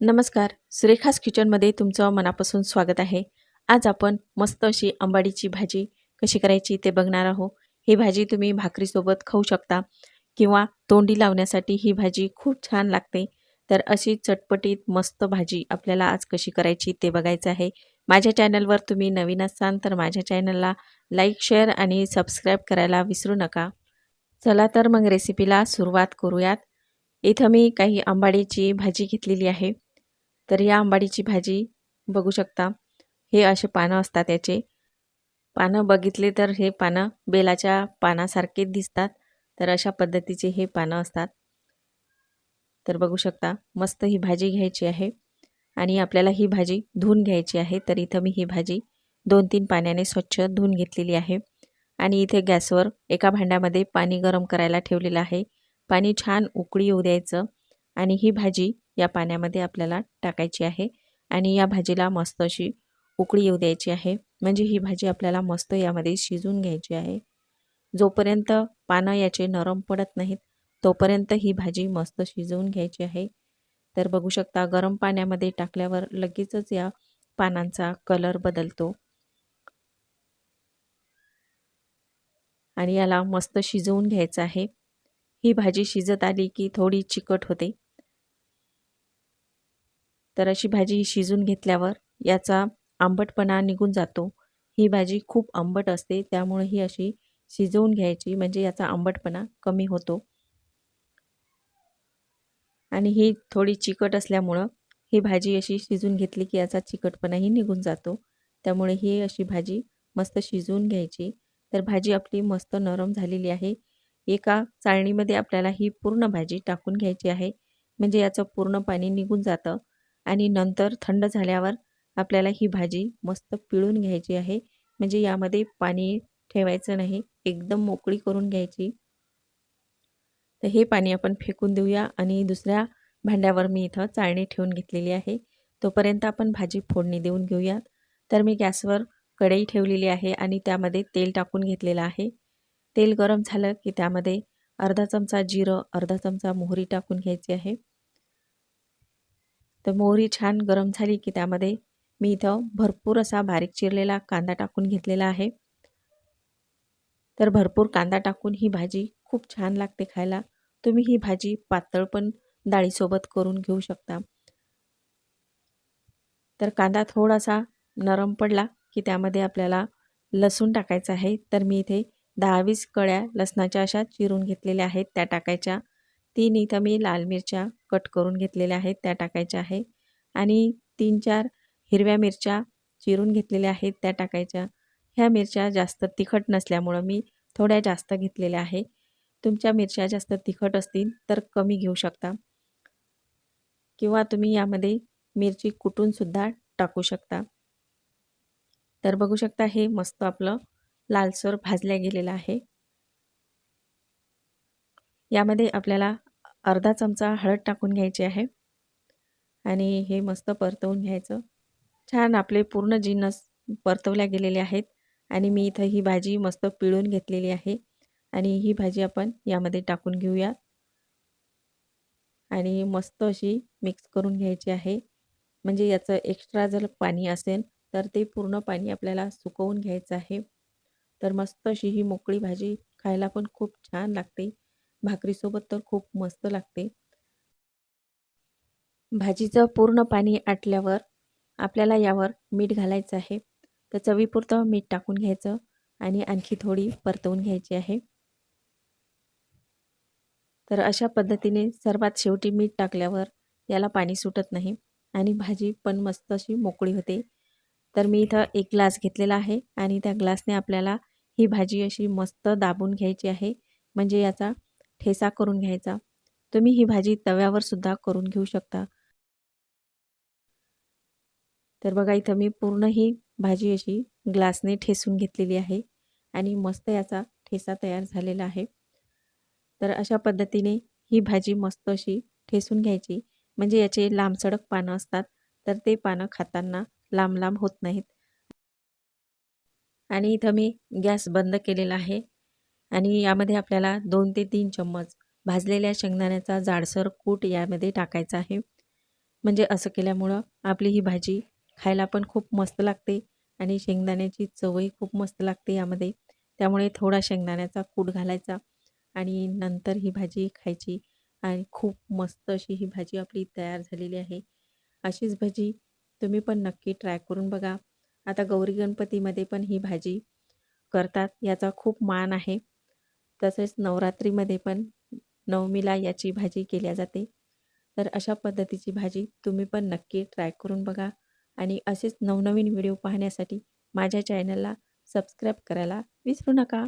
नमस्कार. सुरेखास किचनमध्ये तुमचं मनापासून स्वागत आहे. आज आपण मस्त अशी आंबाडीची भाजी कशी करायची ते बघणार आहोत. ही भाजी तुम्ही भाकरीसोबत खाऊ शकता किंवा तोंडी लावण्यासाठी ही भाजी खूप छान लागते. तर अशी चटपटीत मस्त भाजी आपल्याला आज कशी करायची ते बघायचं आहे. माझ्या चॅनलवर तुम्ही नवीन असाल तर माझ्या चॅनलला लाईक शेअर आणि सबस्क्राईब करायला विसरू नका. चला तर मग रेसिपीला सुरुवात करूयात. इथं मी काही आंबाडीची भाजी घेतलेली आहे. तर या आंबाडीची भाजी बघू शकता. हे असे पानं असतात याचे. पानं बघितले तर हे पानं बेलाच्या पानासारखेच दिसतात. तर अशा पद्धतीचे हे पानं असतात. तर बघू शकता मस्त ही भाजी घ्यायची आहे. आणि आपल्याला ही भाजी धुवून घ्यायची आहे. तर इथं मी ही भाजी दोन तीन पाण्याने स्वच्छ धुवून घेतलेली आहे. आणि इथे गॅसवर एका भांड्यामध्ये पाणी गरम करायला ठेवलेलं आहे. पाणी छान उकळी येऊ द्यायचं. आणि ही भाजी या पाण्यामध्ये आपल्याला टाकायची आहे आणि या भाजीला मस्त अशी उकळी येऊ द्यायची आहे. म्हणजे ही भाजी आपल्याला मस्त यामध्ये शिजून घ्यायची आहे. जोपर्यंत पानं याचे नरम पडत नाहीत तोपर्यंत ही भाजी मस्त शिजवून घ्यायची आहे. तर बघू शकता गरम पाण्यामध्ये टाकल्यावर लगेचच या पानांचा कलर बदलतो. आणि याला मस्त शिजवून घ्यायचं आहे. ही भाजी शिजत आली की थोडी चिकट होते. तर अशी भाजी शिजून घेतल्यावर याचा आंबटपणा निघून जातो. ही भाजी खूप आंबट असते त्यामुळे ही अशी शिजवून घ्यायची म्हणजे याचा आंबटपणा कमी होतो. आणि ही थोडी चिकट असल्यामुळं ही भाजी अशी शिजून घेतली की याचा चिकटपणाही निघून जातो. त्यामुळे ही अशी भाजी मस्त शिजवून घ्यायची. तर भाजी आपली मस्त नरम झालेली आहे. एका चाळणीमध्ये आपल्याला ही पूर्ण भाजी टाकून घ्यायची आहे. म्हणजे याचं पूर्ण पाणी निघून जातं. आणि नंतर थंड झाल्यावर आपल्याला ही भाजी मस्त पिळून घ्यायची आहे. म्हणजे यामध्ये पाणी ठेवायचं नाही एकदम मोकळी करून घ्यायची. तर हे पाणी आपण फेकून देऊया आणि दुसऱ्या भांड्यावर मी इथं चाळणी ठेवून घेतलेली आहे. तोपर्यंत आपण भाजी फोडणी देऊन घेऊयात तर मी गॅसवर कढई ठेवलेली आहे आणि त्यामध्ये तेल टाकून घेतलेलं आहे. तेल गरम झालं की त्यामध्ये अर्धा चमचा जिरं अर्धा चमचा मोहरी टाकून घ्यायची आहे. तर मोहरी छान गरम झाली की त्यामध्ये मी इथं भरपूर असा बारीक चिरलेला कांदा टाकून घेतलेला आहे. तर भरपूर कांदा टाकून ही भाजी खूप छान लागते खायला. तुम्ही ही भाजी पातळ पण डाळीसोबत करून घेऊ शकता. तर कांदा थोडासा नरम पडला की त्यामध्ये आपल्याला लसूण टाकायचं आहे. तर मी इथे दहा वीस कळ्या लसणाच्या अशा चिरून घेतलेल्या आहेत. त्या टाकायच्या. तीन इथं मी लाल मिरच्या कट करून घेतलेल्या आहेत त्या टाकायच्या आहे. आणि तीन चार हिरव्या मिरच्या चिरून घेतलेल्या आहेत त्या टाकायच्या. ह्या मिरच्या जास्त तिखट नसल्यामुळं मी थोड्या जास्त घेतलेल्या आहे. तुमच्या मिरच्या जास्त तिखट असतील तर कमी घेऊ शकता. किंवा तुम्ही यामध्ये मिरची कुटूनसुद्धा टाकू शकता. तर बघू शकता हे मस्त आपलं लालसर भाजल्या गेलेलं आहे. यामध्ये आपल्याला अर्धा चमचा हळद टाकून घ्यायची आहे. आणि हे मस्त परतवून घ्यायचं. छान आपले पूर्ण जिन्नस परतवल्या गेलेले आहेत. आणि मी इथं ही भाजी मस्त पिळून घेतलेली आहे. आणि ही भाजी आपण यामध्ये टाकून घेऊया. आणि मस्त अशी मिक्स करून घ्यायची आहे. म्हणजे याचं एक्स्ट्रा जर पाणी असेल तर ते पूर्ण पाणी आपल्याला सुकवून घ्यायचं आहे. तर मस्त अशी ही मोकळी भाजी खायला पण खूप छान लागते. भाकरीसोबत तर खूप मस्त लागते. भाजीचं पूर्ण पाणी आटल्यावर आपल्याला यावर मीठ घालायचं आहे. तर चवीपुरतं मीठ टाकून घ्यायचं आणि आणखी थोडी परतवून घ्यायची आहे. तर अशा पद्धतीने सर्वात शेवटी मीठ टाकल्यावर याला पाणी सुटत नाही आणि भाजी पण मस्त अशी मोकळी होते. तर मी इथं एक ग्लास घेतलेला आहे आणि त्या ग्लासने आपल्याला ही भाजी अशी मस्त दाबून घ्यायची आहे. म्हणजे याचा ठेसा करून घ्यायचा. तुम्ही ही भाजी तव्यावर सुद्धा करून घेऊ शकता. तर बघा इथं मी पूर्ण ही भाजी अशी ग्लासने ठेसून घेतलेली आहे आणि मस्त याचा ठेसा तयार झालेला आहे. तर अशा पद्धतीने ही भाजी मस्त अशी ठेसून घ्यायची. म्हणजे याचे लांबसडक पानं असतात तर ते पानं खाताना लांब लांब होत नाहीत. आणि इथं मी गॅस बंद केलेला आहे. आणि यामध्ये आपल्याला दोन ते तीन चम्मच भाजलेल्या शेंगदाण्याचा जाडसर कूट यामध्ये टाकायचा आहे. म्हणजे असं केल्यामुळं आपली ही भाजी खायला पण खूप मस्त लागते आणि शेंगदाण्याची चवही खूप मस्त लागते यामध्ये. त्यामुळे थोडा शेंगदाण्याचा कूट घालायचा आणि नंतर ही भाजी खायची आणि खूप मस्त अशी ही भाजी आपली तयार झालेली आहे. अशीच भजी तुम्ही पण नक्की ट्राय करून बघा. आता गौरी गणपतीमध्ये पण ही भाजी करतात याचा खूप मान आहे. तसेच नवरात्रीमध्ये पण नवमीला याची भाजी केल्या जाते. तर अशा पद्धतीची भाजी तुम्ही पण नक्की ट्राय करून बघा आणि असेच नवनवीन व्हिडिओ पाहण्यासाठी माझ्या चॅनलला सबस्क्राईब करायला विसरू नका.